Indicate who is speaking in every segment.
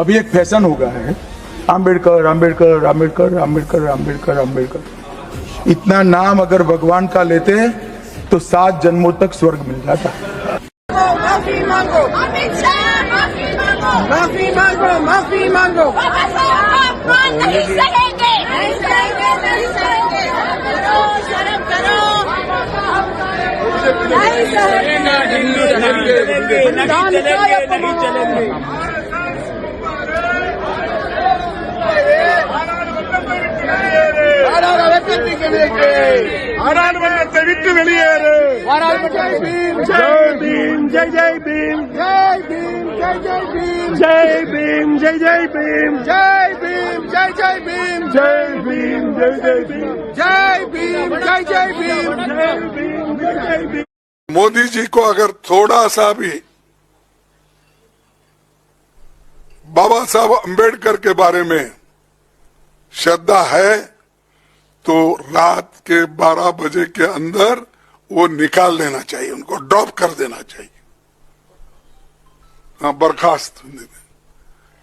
Speaker 1: अभी एक फ़ैशन हो गया है। आम्बेडकर आम्बेडकर आम्बेडकर आम्बेडकर आम्बेडकर आम्बेडकर इतना नाम अगर भगवान का लेते तो सात जन्मों तक स्वर्ग मिल जाता।
Speaker 2: माफ़ी मांगो।
Speaker 3: माफ़ी मांगो।
Speaker 2: माफ़ी मांगो
Speaker 3: नहीं नहीं सहेंगे नहीं सहेंगे करो शर्म करो नहीं सहेंगे
Speaker 4: பாராளுமன்றத்தை விட்டு வெளியேறு ஜெய் பீம் ஜெய் ஜெய் பீம்
Speaker 2: जय भीम जय जय भीम
Speaker 4: ஜெய் பீம் ஜெய் ஜெய் பீம்
Speaker 2: जय भीम जय जय भीम
Speaker 4: ஜெய் பீம் ஜெய் ஜெய் பீம்
Speaker 2: जय भीम जय जय भीम
Speaker 4: ஜெய் பீம் ஜெய் ஜெய் பீம்
Speaker 5: मोदी जी को अगर थोड़ा सा भी बाबा साहब अंबेडकर के बारे में श्रद्धा है तो रात के 12 बजे के अंदर वो निकाल देना चाहिए उनको ड्रॉप कर देना चाहिए हाँ बर्खास्त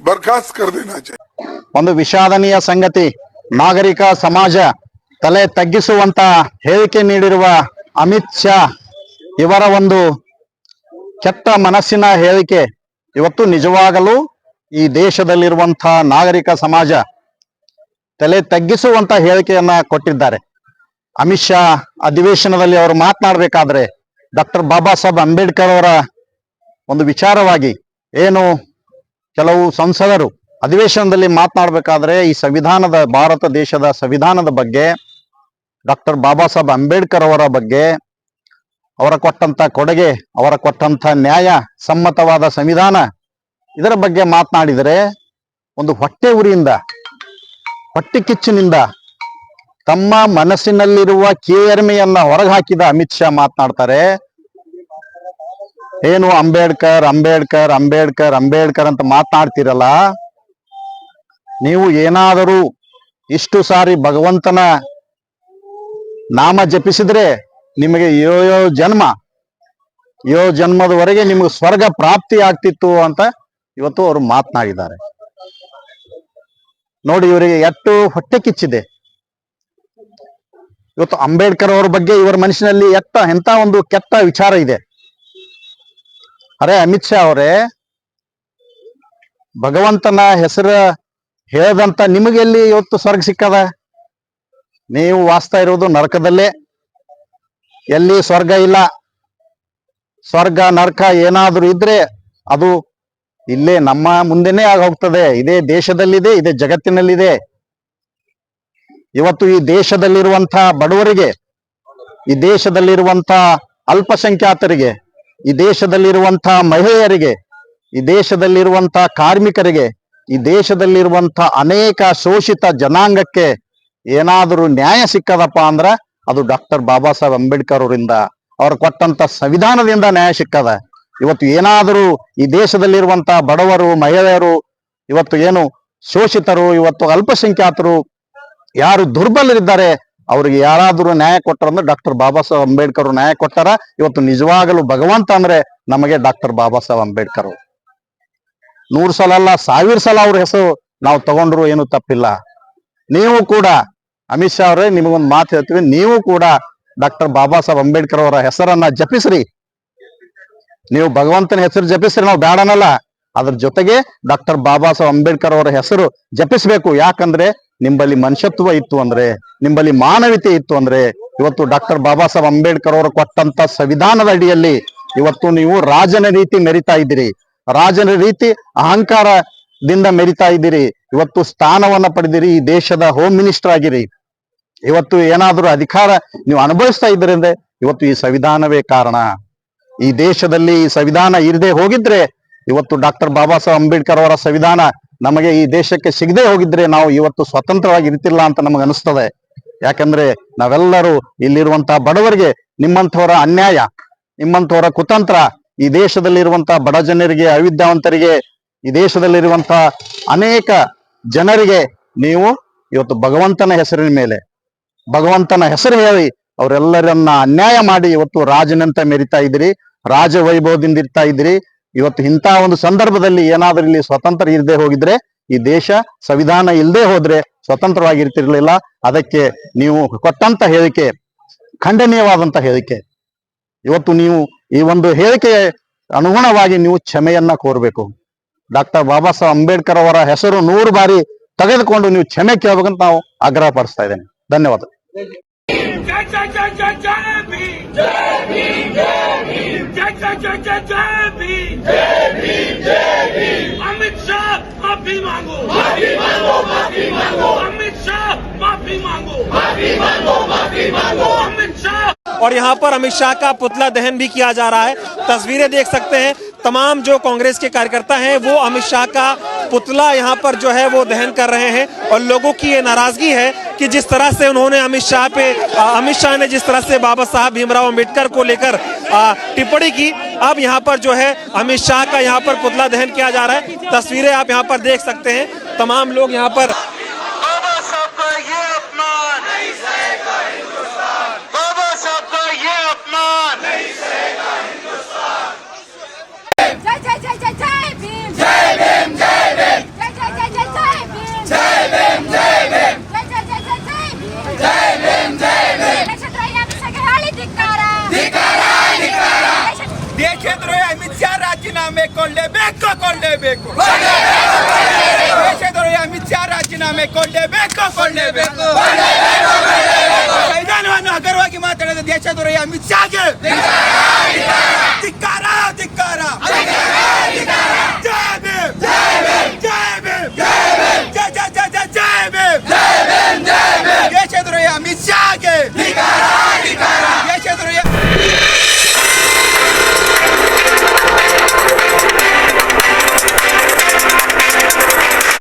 Speaker 5: बर्खास्त कर देना चाहिए
Speaker 6: ಒಂದು ವಿಷಾದನೀಯ ಸಂಗತಿ ನಾಗರಿಕ ಸಮಾಜ ತಲೆ ತಗ್ಗಿಸುವಂತ ಹೇಳಿಕೆ ನೀಡಿರುವ ಅಮಿತ್ ಶಾ ಇವರ ಒಂದು ಕೆಟ್ಟ ಮನಸ್ಸಿನ ಹೇಳಿಕೆ ಇವತ್ತು ನಿಜವಾಗಲೂ ಈ ದೇಶದಲ್ಲಿರುವಂತಹ ನಾಗರಿಕ ಸಮಾಜ ತಲೆ ತಗ್ಗಿಸುವಂತ ಹೇಳಿಕೆಯನ್ನ ಕೊಟ್ಟಿದ್ದಾರೆ. ಅಮಿತ್ ಶಾ ಅಧಿವೇಶನದಲ್ಲಿ ಅವರು ಮಾತನಾಡಬೇಕಾದ್ರೆ ಡಾಕ್ಟರ್ ಬಾಬಾ ಸಾಹೇಬ್ ಅಂಬೇಡ್ಕರ್ ಅವರ ಒಂದು ವಿಚಾರವಾಗಿ ಏನು ಕೆಲವು ಸಂಸದರು ಅಧಿವೇಶನದಲ್ಲಿ ಮಾತನಾಡಬೇಕಾದ್ರೆ ಈ ಸಂವಿಧಾನದ ಭಾರತ ದೇಶದ ಸಂವಿಧಾನದ ಬಗ್ಗೆ, ಡಾಕ್ಟರ್ ಬಾಬಾ ಸಾಹೇಬ್ ಅಂಬೇಡ್ಕರ್ ಅವರ ಬಗ್ಗೆ, ಅವರ ಕೊಟ್ಟಂತ ಕೊಡುಗೆ, ಅವರ ಕೊಟ್ಟಂತ ನ್ಯಾಯ, ಸಮ್ಮತವಾದ ಸಂವಿಧಾನ ಇದರ ಬಗ್ಗೆ ಮಾತನಾಡಿದರೆ ಒಂದು ಹೊಟ್ಟೆ ಉರಿಯಿಂದ ಹೊಟ್ಟೆ ಕಿಚ್ಚಿನಿಂದ ತಮ್ಮ ಮನಸ್ಸಿನಲ್ಲಿರುವ ಕೇರ್ಮೆಯನ್ನ ಹೊರಗೆ ಹಾಕಿದ ಅಮಿತ್ ಶಾ ಮಾತನಾಡ್ತಾರೆ. ಏನು ಅಂಬೇಡ್ಕರ್ ಅಂಬೇಡ್ಕರ್ ಅಂಬೇಡ್ಕರ್ ಅಂಬೇಡ್ಕರ್ ಅಂತ ಮಾತನಾಡ್ತಿರಲ್ಲ? ನೀವು ಏನಾದರೂ ಇಷ್ಟು ಸಾರಿ ಭಗವಂತನ ನಾಮ ಜಪಿಸಿದ್ರೆ ನಿಮಗೆ ಯೋ ಯೋ ಜನ್ಮ, ಯೋ ಜನ್ಮದವರೆಗೆ ನಿಮಗೆ ಸ್ವರ್ಗ ಪ್ರಾಪ್ತಿ ಆಗ್ತಿತ್ತು ಅಂತ ಇವತ್ತು ಅವರು ಮಾತನಾಡಿದ್ದಾರೆ. ನೋಡಿ ಇವರಿಗೆ ಎಷ್ಟು ಹೊಟ್ಟೆ ಕಿಚ್ಚಿದೆ. ಇವತ್ತು ಅಂಬೇಡ್ಕರ್ ಅವರ ಬಗ್ಗೆ ಇವರ ಮನಸ್ಸಿನಲ್ಲಿ ಎತ್ತ ಎಂತ ಒಂದು ಕೆಟ್ಟ ವಿಚಾರ ಇದೆ. ಅರೆ ಅಮಿತ್ ಶಾ ಅವರೇ, ಭಗವಂತನ ಹೆಸರು ಹೇಳದಂತ ನಿಮಗೆ ಎಲ್ಲಿ ಇವತ್ತು ಸ್ವರ್ಗ ಸಿಕ್ಕದ? ನೀವು ವಾಸ್ತಾ ಇರೋದು ನರಕದಲ್ಲೇ. ಎಲ್ಲಿ ಸ್ವರ್ಗ ಇಲ್ಲ. ಸ್ವರ್ಗ ನರಕ ಏನಾದರೂ ಇದ್ರೆ ಅದು ಇಲ್ಲೇ ನಮ್ಮ ಮುಂದೆನೆ ಆಗ ಹೋಗ್ತದೆ ಇದೇ ದೇಶದಲ್ಲಿದೆ, ಇದೇ ಜಗತ್ತಿನಲ್ಲಿದೆ. ಇವತ್ತು ಈ ದೇಶದಲ್ಲಿರುವಂತಹ ಬಡವರಿಗೆ, ಈ ದೇಶದಲ್ಲಿರುವಂತ ಅಲ್ಪಸಂಖ್ಯಾತರಿಗೆ, ಈ ದೇಶದಲ್ಲಿರುವಂತಹ ಮಹಿಳೆಯರಿಗೆ, ಈ ದೇಶದಲ್ಲಿರುವಂತಹ ಕಾರ್ಮಿಕರಿಗೆ, ಈ ದೇಶದಲ್ಲಿರುವಂತಹ ಅನೇಕ ಶೋಷಿತ ಜನಾಂಗಕ್ಕೆ ಏನಾದರೂ ನ್ಯಾಯ ಸಿಕ್ಕದಪ್ಪ ಅಂದ್ರ ಅದು ಡಾಕ್ಟರ್ ಬಾಬಾ ಸಾಹೇಬ್ ಅಂಬೇಡ್ಕರ್ ಅವರಿಂದ, ಅವ್ರು ಕೊಟ್ಟಂತ ಸಂವಿಧಾನದಿಂದ ನ್ಯಾಯ ಸಿಕ್ಕದ. ಇವತ್ತು ಏನಾದರೂ ಈ ದೇಶದಲ್ಲಿರುವಂತಹ ಬಡವರು, ಮಹಿಳೆಯರು ಇವತ್ತು ಏನು ಶೋಷಿತರು, ಇವತ್ತು ಅಲ್ಪಸಂಖ್ಯಾತರು, ಯಾರು ದುರ್ಬಲರಿದ್ದಾರೆ, ಅವ್ರಿಗೆ ಯಾರಾದರೂ ನ್ಯಾಯ ಕೊಟ್ಟರಂದ್ರೆ ಡಾಕ್ಟರ್ ಬಾಬಾ ಸಾಹೇಬ್ ಅಂಬೇಡ್ಕರ್ ನ್ಯಾಯ ಕೊಟ್ಟಾರ. ಇವತ್ತು ನಿಜವಾಗಲೂ ಭಗವಂತ ಅಂದ್ರೆ ನಮಗೆ ಡಾಕ್ಟರ್ ಬಾಬಾ ಸಾಹೇಬ್ ಅಂಬೇಡ್ಕರ್ ನೂರ್ ಸಲ ಅಲ್ಲ, ಸಾವಿರ ಸಲ ಅವ್ರ ಹೆಸರು ನಾವು ತಗೊಂಡ್ರು ಏನು ತಪ್ಪಿಲ್ಲ. ನೀವು ಕೂಡ, ಅಮಿತ್ ಶಾ ಅವರೇ, ನಿಮಗೊಂದು ಮಾತು ಹೇಳ್ತೀವಿ. ನೀವು ಕೂಡ ಡಾಕ್ಟರ್ ಬಾಬಾ ಸಾಹೇಬ್ ಅಂಬೇಡ್ಕರ್ ಅವರ ಹೆಸರನ್ನ ಜಪಿಸ್ರಿ. ನೀವು ಭಗವಂತನ ಹೆಸರು ಜಪಿಸ್ರಿ ನಾವು ಬೇಡನಲ್ಲ ಅದ್ರ ಜೊತೆಗೆ ಡಾಕ್ಟರ್ ಬಾಬಾ ಸಾಹೇಬ್ ಅಂಬೇಡ್ಕರ್ ಅವರ ಹೆಸರು ಜಪಿಸ್ಬೇಕು. ಯಾಕಂದ್ರೆ ನಿಂಬಲ್ಲಿ ಮನುಷ್ಯತ್ವ ಇತ್ತು ಅಂದ್ರೆ, ನಿಂಬಲ್ಲಿ ಮಾನವೀಯತೆ ಇತ್ತು ಅಂದ್ರೆ, ಇವತ್ತು ಡಾಕ್ಟರ್ ಬಾಬಾ ಸಾಹೇಬ್ ಅಂಬೇಡ್ಕರ್ ಅವರು ಕೊಟ್ಟಂತ ಸಂವಿಧಾನದ ಅಡಿಯಲ್ಲಿ ಇವತ್ತು ನೀವು ರಾಜನ ರೀತಿ ಮೆರಿತಾ ಇದ್ದೀರಿ. ರಾಜನ ರೀತಿ ಅಹಂಕಾರದಿಂದ ಮೆರಿತಾ ಇದ್ದೀರಿ. ಇವತ್ತು ಸ್ಥಾನವನ್ನ ಪಡೆದಿರಿ. ಈ ದೇಶದ ಹೋಮ್ ಮಿನಿಸ್ಟರ್ ಆಗಿರಿ. ಇವತ್ತು ಏನಾದರೂ ಅಧಿಕಾರ ನೀವು ಅನುಭವಿಸ್ತಾ ಇದ್ದೀರಿ ಇವತ್ತು ಈ ಸಂವಿಧಾನವೇ ಕಾರಣ. ಈ ದೇಶದಲ್ಲಿ ಈ ಸಂವಿಧಾನ ಇರದೆ ಹೋಗಿದ್ರೆ, ಇವತ್ತು ಡಾಕ್ಟರ್ ಬಾಬಾ ಸಾಹೇಬ್ ಅಂಬೇಡ್ಕರ್ ಅವರ ಸಂವಿಧಾನ ನಮಗೆ ಈ ದೇಶಕ್ಕೆ ಸಿಗದೆ ಹೋಗಿದ್ರೆ ನಾವು ಇವತ್ತು ಸ್ವತಂತ್ರವಾಗಿ ಇರ್ತಿಲ್ಲ ಅಂತ ನಮಗೆ ಅನಿಸ್ತದೆ. ಯಾಕಂದ್ರೆ ನಾವೆಲ್ಲರೂ ಇಲ್ಲಿರುವಂತಹ ಬಡವರಿಗೆ ನಿಮ್ಮಂಥವರ ಅನ್ಯಾಯ, ನಿಮ್ಮಂಥವರ ಕುತಂತ್ರ, ಈ ದೇಶದಲ್ಲಿರುವಂತಹ ಬಡ ಜನರಿಗೆ, ಅವಿದ್ಯಾವಂತರಿಗೆ, ಈ ದೇಶದಲ್ಲಿರುವಂತಹ ಅನೇಕ ಜನರಿಗೆ ನೀವು ಇವತ್ತು ಭಗವಂತನ ಹೆಸರಿನ ಮೇಲೆ, ಭಗವಂತನ ಹೆಸರು ಹೇಳಿ ಅವರೆಲ್ಲರನ್ನ ಅನ್ಯಾಯ ಮಾಡಿ ಇವತ್ತು ರಾಜನಂತ ಮೆರಿತಾ ಇದ್ರಿ ರಾಜ ವೈಭವದಿಂದ ಇರ್ತಾ ಇದ್ರಿ ಇವತ್ತು ಇಂತಹ ಒಂದು ಸಂದರ್ಭದಲ್ಲಿ ಏನಾದ್ರೂ ಇಲ್ಲಿ ಸ್ವತಂತ್ರ ಇಲ್ಲದೆ ಹೋಗಿದ್ರೆ, ಈ ದೇಶ ಸಂವಿಧಾನ ಇಲ್ಲದೆ ಹೋದ್ರೆ ಸ್ವತಂತ್ರವಾಗಿರ್ತಿರ್ಲಿಲ್ಲ. ಅದಕ್ಕೆ ನೀವು ಕೊಟ್ಟಂತ ಹೇಳಿಕೆ, ಖಂಡನೀಯವಾದಂತ ಹೇಳಿಕೆ. ಇವತ್ತು ನೀವು ಈ ಒಂದು ಹೇಳಿಕೆ ಅನುಗುಣವಾಗಿ ನೀವು ಕ್ಷಮೆಯನ್ನ ಕೋರ್ಬೇಕು. ಡಾಕ್ಟರ್ ಬಾಬಾ ಸಾಹೇಬ್ ಅಂಬೇಡ್ಕರ್ ಅವರ ಹೆಸರು ನೂರು ಬಾರಿ ತೆಗೆದುಕೊಂಡು ನೀವು ಕ್ಷಮೆ ಕೇಳಬೇಕಂತ ನಾವು ಆಗ್ರಹ ಪಡಿಸ್ತಾ ಇದ್ದೇನೆ. ಧನ್ಯವಾದ.
Speaker 4: अमित शाह माफ़ी मांगो माफ़ी मांगो माफ़ी मांगो अमित शाह माफ़ी मांगो माफ़ी मांगो माफ़ी मांगो अमित शाह
Speaker 7: और यहाँ पर अमित शाह का पुतला दहन भी किया जा रहा है। तस्वीरें देख सकते हैं। तमाम जो कांग्रेस के कार्यकर्ता हैं, वो अमित शाह का पुतला यहाँ पर जो है, वो दहन कर रहे हैं। और लोगों की ये नाराज़गी है कि जिस तरह से उन्होंने अमित शाह पे अमित शाह ने जिस तरह से बाबा साहब भीमराव अंबेडकर को लेकर टिप्पणी की, अब यहाँ पर जो है अमित शाह का यहाँ पर पुतला दहन किया जा रहा है। तस्वीरें आप यहाँ पर देख सकते हैं। तमाम लोग यहाँ पर
Speaker 2: ರಾಜೀನಾಮೆ ಕೊಡಲೇಬೇಕು ದೇಶದ್ರೋಹಿ ಅಮಿತ್ ಶಾ ರಾಜೀನಾಮೆ ಕೊಡಲೇಬೇಕು ಕೊಡಲೇಬೇಕು. ಸಂವಿಧಾನವನ್ನು ಹಗರವಾಗಿ ಮಾತಾಡಿದ ದೇಶದ್ರೋಹಿ ಅಮಿತ್ ಶಾಗೆ